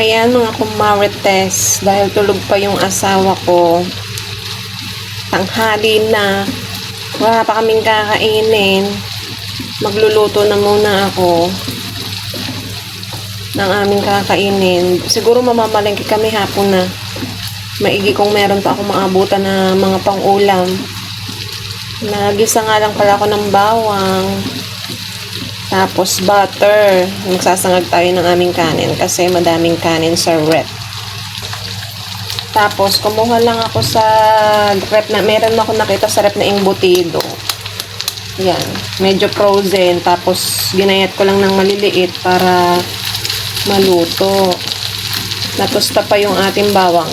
Ayan mga kumarites, dahil tulog pa yung asawa ko. Tanghali na. Wala pa kaming kakainin. Magluluto na muna ako ng aming kakainin. Siguro mamamalengke kami hapon na. Maigi kung meron pa ako maabutan na mga pang-ulam. Nagisa nga lang pala ako ng bawang. Tapos butter. Magsasangag tayo ng aming kanin kasi madaming kanin sa rep. Tapos kumuha lang ako sa rep na meron ako nakita sa rep na embutido. Yan, medyo frozen tapos ginayat ko lang ng maliliit para maluto. Natusta pa yung ating bawang.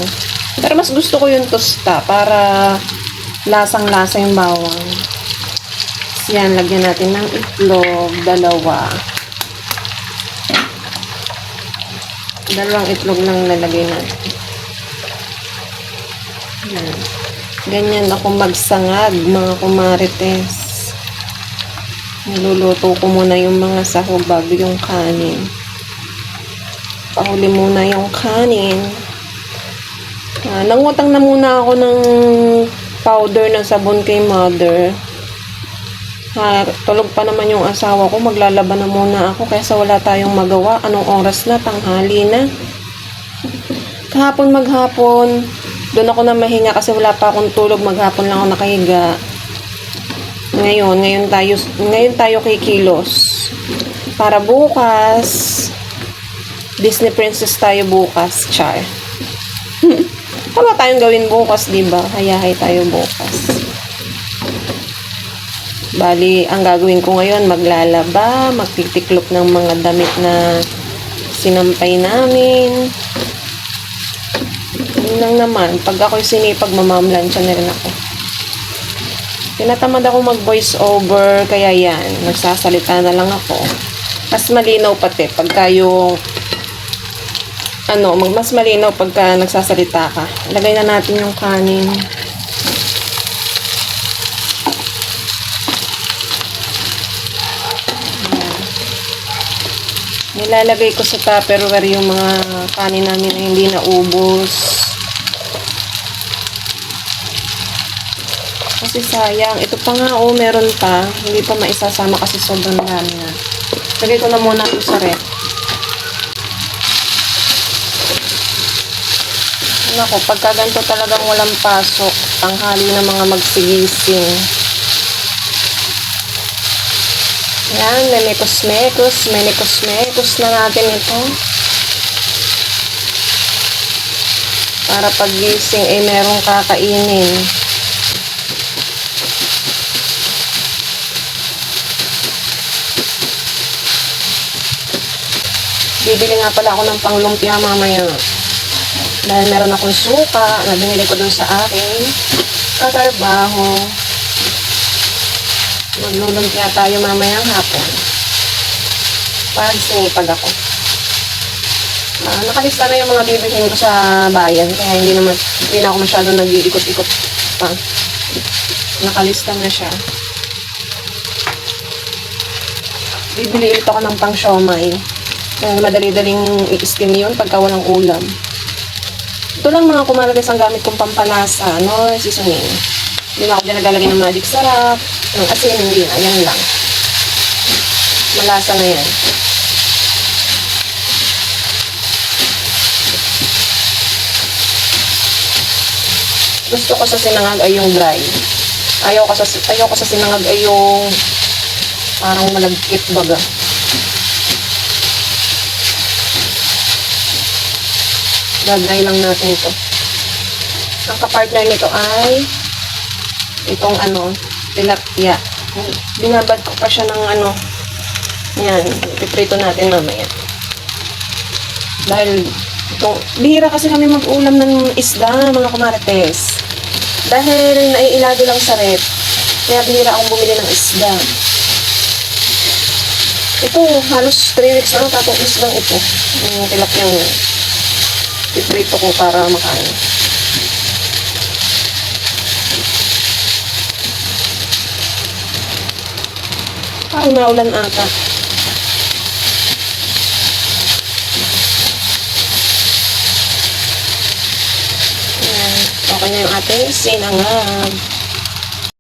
Pero mas gusto ko yung tosta para lasang-lasa yung bawang. Yan, lagyan natin ng itlog, dalawa. Dalawang itlog lang nalagay natin. Yan. Ganyan ako magsangag, mga kumarites. Niluluto ko muna yung mga sahog bago yung kanin. Pahuli muna yung kanin. Ah, nangutang na muna ako ng powder ng sabon kay mother. Tulog pa naman yung asawa ko. Maglalaba na muna ako kaysa wala tayong magawa. Anong oras na? Tanghali na. Kahapon maghapon, doon ako na mahinga kasi wala pa akong tulog. Maghapon lang ako nakahiga. Ngayon, ngayon tayo, ngayon tayo kay Kilos. Para bukas, Disney Princess tayo bukas, char. Wala tayong gawin bukas, di ba? Hayahay tayo bukas. Bali, ang gagawin ko ngayon, maglalaba, magtitiklop ng mga damit na sinampay namin. Yun naman. Pag ako'y sinipag, mamamlansya na rin ako. Tinatamad ako mag-voice over, kaya yan, nagsasalita na lang ako. Mas malinaw pati pagka yung ano, mas malinaw pagka nagsasalita ka. Lagay na natin yung kanin. Nilalagay ko sa tupperware yung mga kanin namin na hindi naubos. Kasi sayang. Ito pa nga, oh, meron pa. Hindi pa maisasama kasi sobrang dami na. Lagay ko na muna ito sa rep. Nako, pagka ganito talagang walang pasok, tanghali na mga magsigising. Yan, menikos-mekos, menikos-mekos na natin ito. Para paggising ay merong kakainin. Bibili nga pala ako ng panglumpia mamaya. Dahil meron akong suka na binili ko dun sa aking katrabaho. Maglulumpia tayo mamayang hapon. Para sinipag ako. Ah, nakalista na yung mga bibilhin ko sa bayan. Kaya hindi naman, hindi na ako masyado nag-iikot-ikot pa. Nakalista na siya. Bibili ulit ako ng pang siomay. Dahil madali-daling i-steam yun pagka walang ulam. Ito lang mga kumalagas ang gamit kong pampalasa, no? Seasoning. Hindi na ako dyan naglalagay ng magic sarap, ng asin, hindi na. Yan lang. Malasa na yan. Gusto ko sa sinangag ay yung dry. Ayaw ko sa, ayaw ko sa sinangag ay yung parang malagkit baga. Dagay lang natin ito. Ang kapartner nito ay itong ano, tilapia. Binabad ko pa siya ng ano, yan, piprito natin mamaya. Dahil itong, bihira kasi kami mag-ulam ng isda, mga kumarites. Dahil naiilado lang sa rep, kaya bihira akong bumili ng isda. Ito, halos 3 weeks na tapos isdang ito. Yung tilapia yun. Piprito ko para makain. Ay, maulan ata. Ayan. Okay na yung ating sinangag.